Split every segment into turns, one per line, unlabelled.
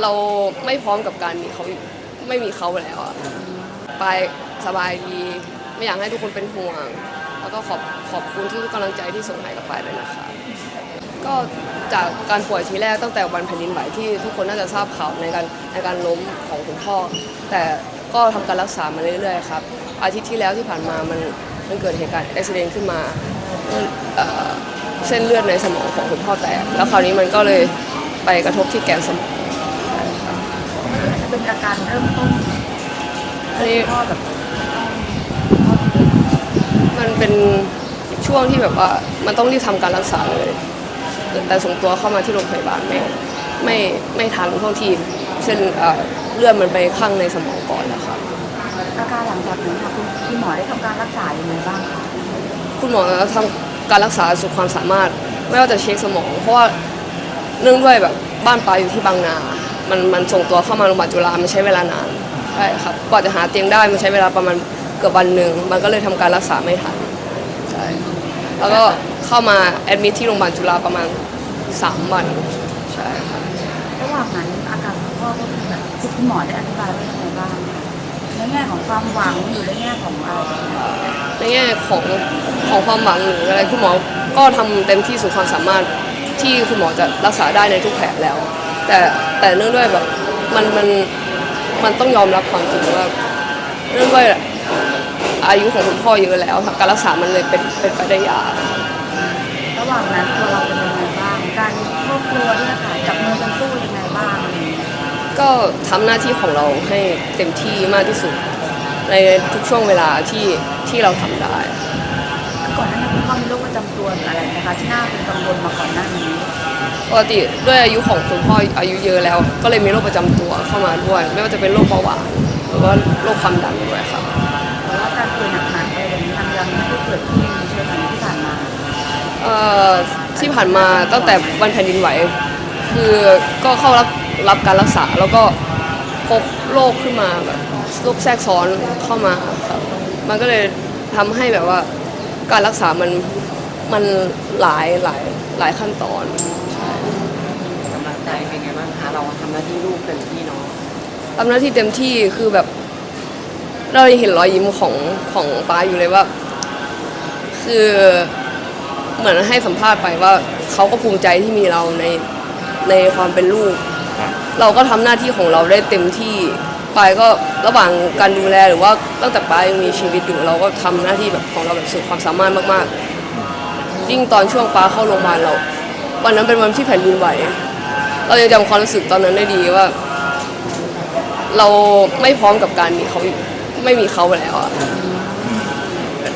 เราไม่พร้อมกับการมีเขาไม่มีเขาแล้วอะไปสบายดีไม่อยากให้ทุกคนเป็นห่วง แล้วก็ขอบขอบคุณทุกกำลังใจที่ส่งให้กับปายเลยนะคะ ก็จากการป่วยทีแรกตั้งแต่วันแผ่นดินไหวที่ทุกคนน่าจะทราบข่าวในการในการล้มของคุณพ่อ แต่ก็ทำการรักษามาเรื่อยๆครับอาทิตย์ที่แล้วที่ผ่านมามันมันเกิดเหตุการณ์อุบิเหตุขึ้นมาเอ่อเส้นเลือดในสมองของคุณพ่อแตกแล้วคราวนี้มันก็เลยไปกระทบที่แกนสมอง
เป็นอาการเริ่มต้น
อันนี้
พ่อแบบ
มันเป็นช่วงที่แบบว่ามันต้องรีบทำการรักษาเลยแต่ส่งตัวเข้ามาที่โรงพยาบาลไม่ไม่ไม่ทันช่วงที่เส้นเอ่อเลือดมันไปข้างในสมองก่อนนะคะ
อาการหลังจากนั้นค่ะคุณคุณหมอได้ทำการรักษายังไงบ้างคะ
คุณหมอทำการรักษาสุดความสามารถ ไม่ว่าจะเช็คสมอง เพราะว่าเนื่องด้วยแบบบ้านปลาอยู่ที่บางนา มันมันส่งตัวเข้ามาโรงพยาบาลจุฬามันใช้เวลานานใช่ครับกว่าจะหาเตียงได้มันใช้เวลาประมาณเกือบวันหนึ่งมันก็เลยทำการรักษาไม่ทันใช่แล้วก็เข้ามาแอดมิทที่โรงพยาบาลจุฬาประมาณสามวันใช่ครับ
ระหว่างนั้นอาการของพ่อก็คือแบบที่คุณหมอได้อธิบายว่ายังไงบ้างในแง่ของความหวังหรือในแง่ของอะไรแบบนี้
ในแง่ของของความหวังหรืออะไรคุณหมอก็ทำเต็มที่สุดความสามารถ ที่คุณหมอจะรักษาได้ในทุกแผลแล้ว แต่แต่เนื่องด้วยแบบมันมันมันต้องยอมรับความจริงว่าเนื่องด้วยอายุของคุณพ่อเยอะแล้วการรักษามันเลยเป็นเป็นไปได้ยาก
ระหว่างนั้นตัวเราเป็นยังไงบ้างการครอบครัวเนี่ยค่ะจับมือกันสู้ยังไงบ้าง
ก็ทำหน้าที่ของเราให้เต็มที่มากที่สุด ในทุกช่วงเวลาที่ที่เราทำได้
คือก่อนหน้านี้คุณพ่อมีโรคประจำตัวหรืออะไรไหมคะที่น่าเป็นกังวลมาก่อนหน้านี้
ปกติด้วยอายุของคุณพ่ออายุเยอะแล้ว ก็เลยมีโรคประจำตัวเข้ามาด้วย ไม่ว่าจะเป็นโรคเบาหวานหรือว่าโรคความดันด้วยครับ
แต่ว่าการป่วยหนักๆอะไรแบบนี้มันยังไม่ได้เกิดขึ้นในช่วงที่ผ่านมา
เอ่อที่ผ่านมาตั้งแต่วันแผ่นดินไหว คือก็เข้ารับรับการรักษาแล้วก็พบโรคขึ้นมาแบบโรคแทรกซ้อนเข้ามาครับมันก็เลยทำให้แบบว่า การรักษามันมันหลายหลายหลายขั้นตอน
กำลังใจเป็นไงบ้างคะเราทำหน้าที่ลูกเต็มที่เนาะ
ทำหน้าที่เต็มที่คือแบบ เรายังเห็นรอยยิ้มของของป้าอยู่เลยว่า คือเหมือนให้สัมภาษณ์ไปว่าเขาก็ภูมิใจที่มีเราในในความเป็นลูก เราก็ทำหน้าที่ของเราได้เต็มที่ ปายก็ระหว่างการดูแลหรือว่าตั้งแต่ปายยังมีชีวิตอยู่เราก็ทำหน้าที่แบบของเราแบบสุดความสามารถมากๆ ยิ่งตอนช่วงป้าเข้าโรงพยาบาลเรา วันนั้นเป็นวันที่แผ่นดินไหว เรายังจำความรู้สึกตอนนั้นได้ดีว่า เราไม่พร้อมกับการมีเขาไม่มีเขาแล้วอะ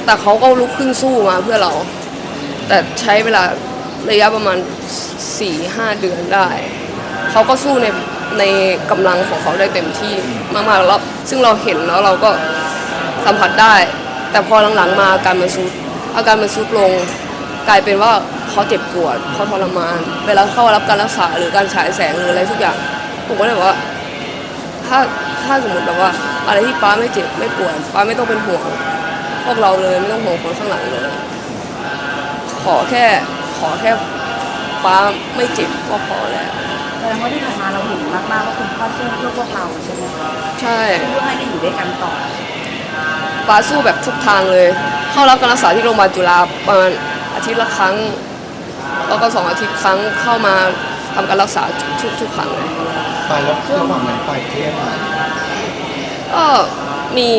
แต่เขาก็ลุกขึ้นสู้มาเพื่อเรา แต่ใช้เวลาระยะประมาณ4ี่ห้าเดือนได้ เขาก็สู้ใน ในกำลังของเขาได้เต็มที่มากๆแล้วซึ่งเราเห็นแล้วเราก็สัมผัสได้ แต่พอหลังๆมาอาการมันซุดอาการมันซุดลง กลายเป็นว่าเขาเจ็บปวดเขาทรมาน เวลาเข้ารับการรักษาหรือการฉายแสงหรืออะไรทุกอย่างผมก็เลยบอกว่า ถ้าถ้าสมมติแบบว่า อะไรที่ป้าไม่เจ็บไม่ปวดป้าไม่ต้องเป็นห่วงพวกเราเลยไม่ต้องห่วงคนข้างหลังเลย ขอแค่ขอแค่ป้าไม่เจ็บก็พอแล้ว
ดงว่าที่ผ่านมาเราเห็นมากๆว่าคุณพ่อสู้เพื่อพวกเราใช่ไหมคะ
ใช่
เพื่อให้ได้อยู่ด้วยกันต่อ
ป้าสู้แบบทุกทางเลย เข้ารับการรักษาที่โรงพยาบาลจุฬาประมาณอาทิตย์ละครั้ง แล้วก็สองอาทิตย์ครั้งเข้ามาทำการรักษาทุกทุกครั้งเลย
ไปแล้วระหว่างนั้นไปเครียดไหม
ก็มี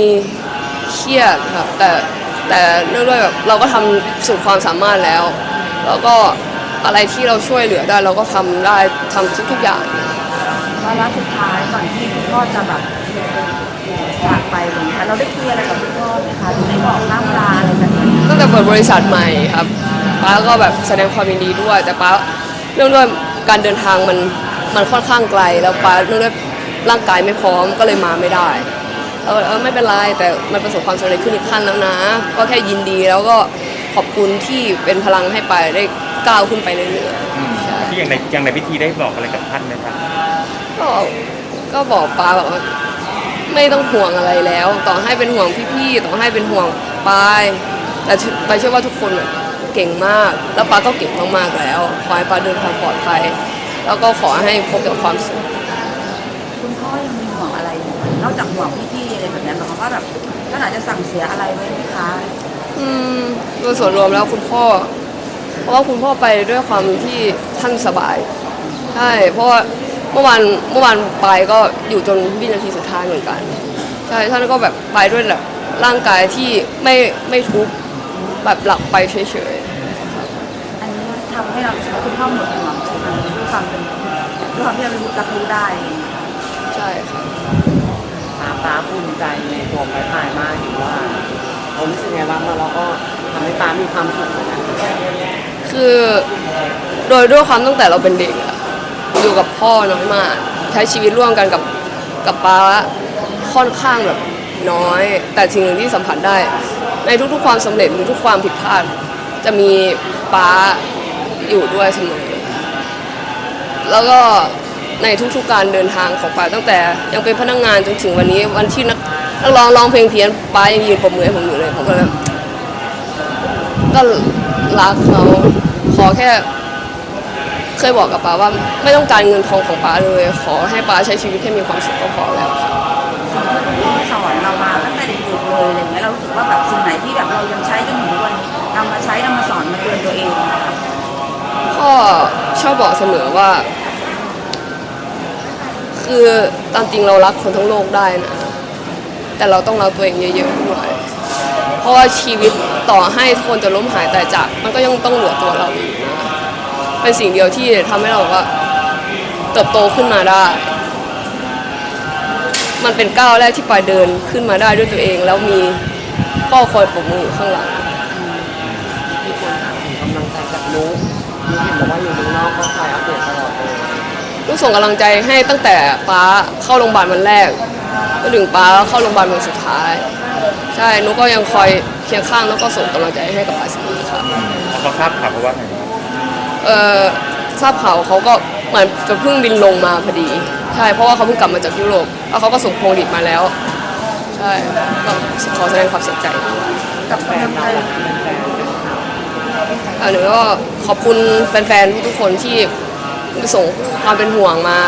เครียดครับแต่แต่เนื่องด้วยแบบเราก็ทำสุดความสามารถแล้ว แล้วก็ อะไรที่เราช่วยเหลือได้เราก็ทำได้ทำทุกๆอย่าง
วาระสุดท้ายก่อนที่คุณพ่อจะแบบจากไปอะไรอย่างเลยค่ะเราได้คุยอะไรกับคุณพ่อไหมคะหรือได้บอกล่ำลาอะไรกันไหม
ตั้งแต่เปิดบริษัทใหม่ครับป้าก็แบบแสดงความยินดีด้วย แต่ป้าเนื่องด้วยการเดินทางมันมันค่อนข้างไกล แล้วป้าเนื่องด้วยร่างกายไม่พร้อมก็เลยมาไม่ได้เออเออไม่เป็นไรแต่มันประสบความสำเร็จขึ้นอีกขั้นแล้วนะ ก็แค่ยินดีแล้วก็ขอบคุณที่เป็นพลังให้ไปได้ ก้าวขึ้นไปเรื่อย
ที่อย่างในอย่างในพิธีได้บอกอะไรกับท่านไหมครับ
ก็ก็บอกปาบอกว่าไม่ต้องห่วงอะไรแล้ว ต่อให้เป็นห่วงพี่ๆต่อให้เป็นห่วงปายแต่ปายเชื่อว่าทุกคนเก่งมาก แล้วปาก็เก่งมากๆแล้วขอให้ปาเดินทางปลอดภัย แล้วก็ขอให้พบกับความสุข
คุณพ่อยังมีห่วงอะไรอยู่นอกจากห่วงพี่ๆอะไรแบบนี้นเขว่าแบบท่านอาจจะสั่งเสียอะไรไว้ไหมคะ
อืมโดยส่วนรวมแล้วคุณพ่อ เพราะว่าคุณพ่อไปด้วยความที่ท่านสบายใช่เพราะว่าเมื่อวานเมื่อวานไปก็อยู่จนวินาทีสุดท้ายเหมือนกันใช่ท่านก็แบบไปด้วยแบบร่างกายที่ไม่ไม่ทุกข์แบบหลับไปเฉย
อันนี้ทำให้เรารู้สึกว่าคุณพ่อหมดห่วงใช่ไหมด้วยความเป็นด้วยความที่เรารู้รับรู้ได้
ๆใช่ค่ะ
ป้าป้าภูมิใจในตัวไปปลายมากอยู่ว่าเรารู้สึกไงบ้างว่าเราก็ทำให้ป้ามีความสุขเหมือนกัน
คือโดยด้วยความตั้งแต่เราเป็นเด็กอะอยู่กับพ่อน้อยมาก ใช้ชีวิตร่วมกันกับกับป้าค่อนข้างแบบน้อย แต่สิ่งหนึ่งที่สัมผัสได้ ในทุกๆความสำเร็จหรือทุกความผิดพลาด จะมีป้าอยู่ด้วยเสมอ แล้วก็ในทุกๆการเดินทางของป้าตั้งแต่ยังเป็นพนักงานจนถึงวันนี้วันที่นักนักร้องร้องเพลงเพี้ยนป้ายังยืนปรบมือให้ผมอยู่เลยผมก็เลยก็รักเขา ขอแค่ เคยบอกกับป้าว่าไม่ต้องการเงินทองของป้าเลย ขอให้ป้าใช้ชีวิตแค่มีความสุขก็พอแล้วค่ะ
สิ่งที่คุณพ่อสอนเรามาตั้งแต่เด็กๆเลยอะไรเงี้ยเรารู้สึกว่าแบบสิ่งไหนที่แบบเรายังใช้จนถึงทุกวันนี้นำมาใช้นำมาสอนมาเตือนตัวเองนะคะ
พ่อชอบบอกเสมอว่า คือตามจริงเรารักคนทั้งโลกได้นะ แต่เราต้องรักตัวเองเยอะๆด้วย เพราะว่าชีวิตต่อให้ทุกคนจะล้มหายตายจาก มันก็ยังต้องเหลือตัวเราอยู่นะเป็นสิ่งเดียวที่ทำให้เราแบบว่าเติบโตขึ้นมาได้ มันเป็นก้าวแรกที่ปายเดินขึ้นมาได้ด้วยตัวเอง แล้วมีพ่อคอยปรบมืออยู่ข้างหลัง
มีคนถามถึงกำลังใจจากนุ๊กนุ๊กเห็นบอกว่าอยู่เมืองนอกก็คอยอัปเดตตลอดเลย
ลูกส่งกำลังใจให้ตั้งแต่ป้าเข้าโรงพยาบาลวันแรกจนถึงป้าเข้าโรงพยาบาลวันสุดท้าย ใช่นุกก็ยังคอยเคียงข้างแล้วก็ส่งกำลังใจให้กับป้าเสมอค่ะ
เขาทราบข่าวเพราะว่าไง
เออทราบข่าวเขาก็เหมือนจะเพิ่งบินลงมาพอดี ใช่เพราะว่าเขาเพิ่งกลับมาจากยุโรปแล้วเขาก็ส่งพวงหลีดมาแล้ว ใช่ก็ขอแสดงความเสียใจ
กับกำลังใจ
อันนี้ก็ขอบคุณแฟนๆทุกๆคนที่ส่งความเป็นห่วงมา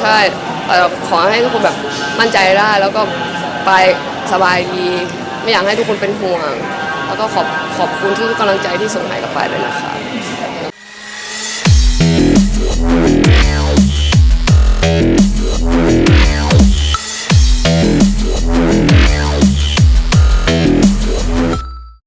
ใช่แต่ขอให้ทุกคนแบบมั่นใจได้แล้วก็ไปสบายดี ไม่อยากให้ทุกคนเป็นห่วง แล้วก็ขอบขอบคุณทุกกำลังใจที่ส่งให้กับไปเลยนะคะ